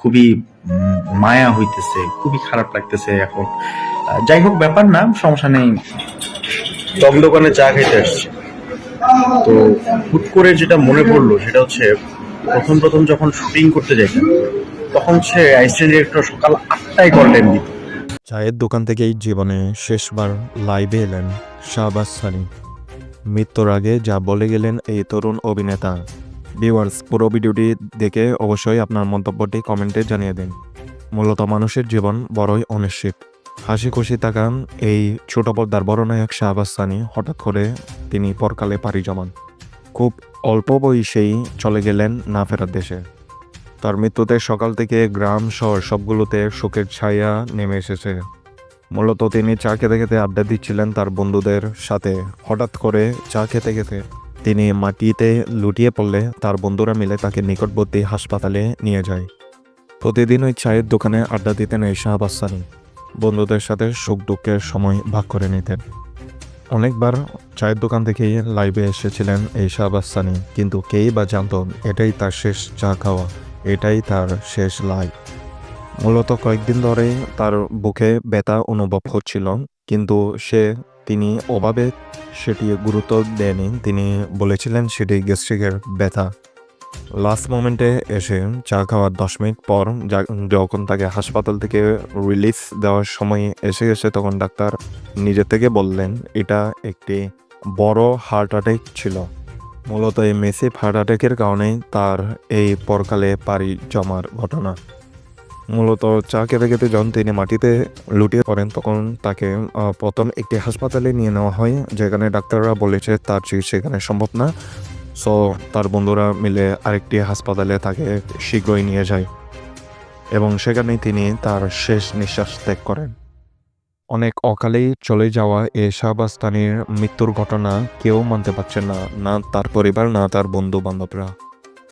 খুবই মায়া হইতেছে, খুবই খারাপ লাগতেছে এখন। যাই হোক, ব্যাপার না, সমস্যা নেই। টক দোকানে চা খেতে আসছি। তো হুট করে যেটা মনে পড়ল, সেটা হচ্ছে প্রথম প্রথম যখন শুটিং করতে যাইতাম তখন সে অ্যাসিস্ট্যান্ট ডিরেক্টর সকাল আটটায় টাইম দিত। চায়ের দোকান থেকেই জীবনে শেষবার লাইভে এলেন শাহবাজ সানি। মৃত্যুর আগে যা বলে গেলেন এই তরুণ অভিনেতা। ভিউয়ার্স পুরো ভিডিওটি দেখে অবশ্যই আপনার মন্তব্যটি কমেন্টে জানিয়ে দিন। মূলত মানুষের জীবন বড়ই অনিশ্চিত। হাসি খুশি তাকান এই ছোট পর্দার বড় নায়ক শাহবাজ সানি হঠাৎ করে তিনি পরকালে পাড়ি জমান। খুব অল্প বয়সেই চলে গেলেন না ফেরার দেশে। তার মৃত্যুতে সকাল থেকে গ্রাম, শহর সবগুলোতে শোকের ছায়া নেমে এসেছে। মূলত তিনি চা খেতে খেতে আড্ডা দিচ্ছিলেন তার বন্ধুদের সাথে। হঠাৎ করে চা খেতে খেতে তিনি মাটিতে লুটিয়ে পড়লে তার বন্ধুরা মিলে তাকে নিকটবর্তী হাসপাতালে নিয়ে যায়। প্রতিদিন ওই চায়ের দোকানে আড্ডা দিতেন এই শাহবাজ সানি। বন্ধুদের সাথে সুখ দুঃখের সময় ভাগ করে নিতেন। অনেকবার চায়ের দোকান থেকেই লাইভে এসেছিলেন এই শাহবাজ সানি, কিন্তু কেই বা জানতো এটাই তার শেষ চা খাওয়া, এটাই তার শেষ লাইভ মূলত কয়েকদিন ধরেই তার বুকে ব্যথা অনুভব হচ্ছিল, কিন্তু সে তিনি অভাবে সেটি গুরুত্ব দেননি। তিনি বলেছিলেন সেটি গ্যাস্ট্রিকের ব্যথা। লাস্ট মোমেন্টে এসে চা খাওয়ার দশ মিনিট পর যখন তাকে হাসপাতাল থেকে রিলিফ দেওয়ার সময় এসে গেছে তখন ডাক্তার নিজে থেকে বললেন, এটা একটি বড় হার্ট অ্যাটাক ছিল। মূলত এই মেসিভ হার্ট অ্যাটাকের কারণেই তার এই পরকালে পাড়ি জমার ঘটনা। মূলত চা খেতে খেতে যখন তিনি মাটিতে লুটিয়ে পড়েন, তখন তাকে প্রথম একটি হাসপাতালে নিয়ে নেওয়া হয়, যেখানে ডাক্তাররা বলেছে তার চিকিৎসা এখানে সম্ভব না। সো তার বন্ধুরা মিলে আরেকটি হাসপাতালে তাকে শীঘ্রই নিয়ে যায় এবং সেখানে তিনি তার শেষ নিঃশ্বাস ত্যাগ করেন। অনেক অকালেই চলে যাওয়া এ শাহবাস্তানির মৃত্যুর ঘটনা কেউ মানতে পারছে না না তার পরিবার, না তার বন্ধু বান্ধবরা